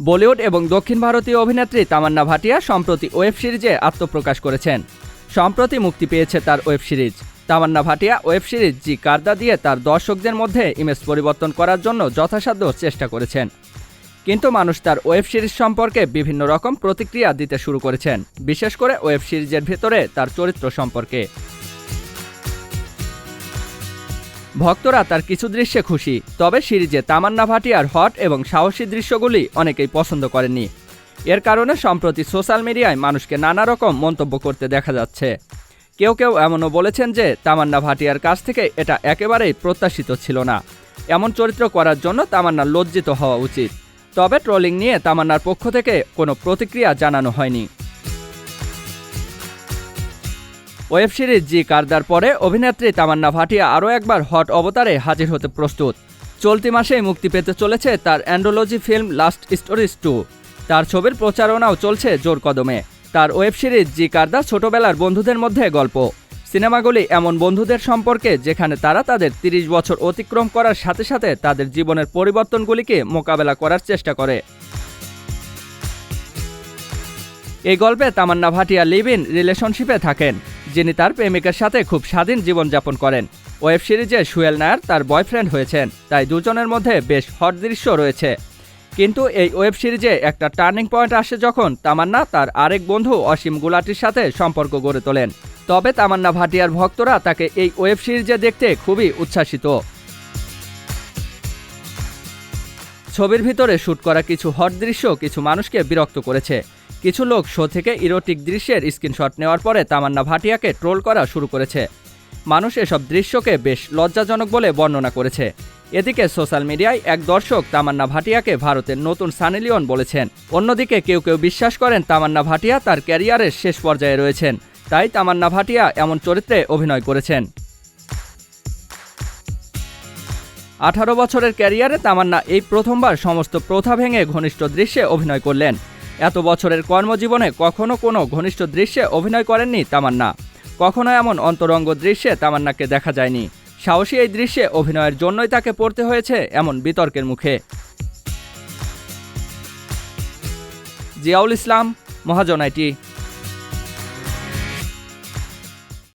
বলিউড এবং দক্ষিণ ভারতীয় অভিনেত্রী তামান্না ভাটিয়া সম্প্রতি ওয়েব সিরিজে আত্মপ্রকাশ করেছেন। সম্প্রতি মুক্তি পেয়েছে তার web series. Tamannaah Bhatia web series Jee Karda দিয়ে তার দর্শকদের মধ্যে ইমেজ পরিবর্তন করার জন্য যথাসাধ্য চেষ্টা করেছেন। কিন্তু মানুষ তার ওয়েব সিরিজ সম্পর্কে বিভিন্ন রকম প্রতিক্রিয়া দিতে শুরু করেছেন। বিশেষ করে ওয়েব সিরিজের ভেতরে তার চরিত্র সম্পর্কে। ভক্তরা তার কিছু দৃশ্যে খুশি, তবে সিরিজে তামান্না ভাটিয়ার হট এবং সাহসী দৃশ্যগুলি অনেকেই পছন্দ করেননি। এর কারণে সম্প্রতি সোশ্যাল মিডিয়ায় মানুষকে নানা রকম মন্তব্য করতে দেখা যাচ্ছে। কেউ কেউ এমনও বলেছেন যে তামান্না ভাটিয়ার কাছ থেকে এটা একেবারেই প্রত্যাশিত ছিল না। এমন চরিত্র করার জন্য তামান্না লজ্জিত হওয়া উচিত। তবে ট্রোলিং নিয়ে তামান্নার পক্ষ থেকে কোনো প্রতিক্রিয়া জানানো হয়নি। ওয়েব সিরিজ জি কারদার পরে অভিনেত্রী তামান্না ভাটিয়া আরও একবার হট অবতারে হাজির হতে প্রস্তুত। চলতি মাসেই মুক্তি পেতে চলেছে তার anthology film lust stories two. তার ছবির প্রচারণাও চলছে জোর কদমে। তার ওয়েব সিরিজ জি কারদা ছোটবেলার বন্ধুদের মধ্যে গল্প। সিনেমাগুলি এমন বন্ধুদের সম্পর্কে যেখানে তারা তাদের ৩০ বছর অতিক্রম করার সাথে সাথে তাদের জীবনের পরিবর্তনগুলিকে মোকাবেলা করার চেষ্টা করে। এই গল্পে তামান্না ভাটিয়া লিভ ইন রিলেশনশিপে থাকেন। যিনি তার প্রেমিকের সাথে খুব স্বাধীন জীবনযাপন করেন। ওয়েব সিরিজে সুয়েল নায়ার তার বয়ফ্রেন্ড হয়েছেন, তাই দুজনের মধ্যে বেশ হট দৃশ্য রয়েছে। কিন্তু এই ওয়েব সিরিজে একটা টার্নিং পয়েন্ট আসে যখন তামান্না তার আরেক বন্ধু অসীম গুলাটির সাথে সম্পর্ক গড়ে তোলেন। তবে তামান্না ভাটিয়ার ভক্তরা তাকে এই ওয়েব সিরিজে দেখতে খুবই উচ্ছ্বাসিত। ছবির ভিতরে শ্যুট করা কিছু হট দৃশ্য কিছু মানুষকে বিরক্ত করেছে। কিছু লোক শো থেকে ইরোটিক দৃশ্যের স্ক্রিনশট নেওয়ার পরে তামান্না ভাটিয়াকে ট্রোল করা শুরু করেছে। মানুষ এসব দৃশ্যকে বেশ লজ্জাজনক বলে বর্ণনা করেছে। এদিকে সোশ্যাল মিডিয়ায় এক দর্শক তামান্না ভাটিয়াকে ভারতের নতুন সানি লিওন বলেছেন। অন্যদিকে কেউ কেউ বিশ্বাস করেন তামান্না ভাটিয়া তার ক্যারিয়ারের শেষ পর্যায়ে রয়েছেন। তাই তামান্না ভাটিয়া এমন চরিত্রে অভিনয় করেছেন। আঠারো বছরের ক্যারিয়ারে তামান্না এই প্রথমবার সমস্ত প্রথা ভেঙে ঘনিষ্ঠ দৃশ্যে অভিনয় করলেন। এত বছরের কর্মজীবনে কখনো কোনো ঘনিষ্ঠ দৃশ্যে অভিনয় করেননি তামান্না। কখনো এমন অন্তরঙ্গ দৃশ্যে তামান্নাকে দেখা যায়নি। সাহসী এই দৃশ্যে অভিনয়ের জন্যই তাকে পড়তে হয়েছে এমন বিতর্কের মুখে। জিয়াউল ইসলাম মহাজনাইটি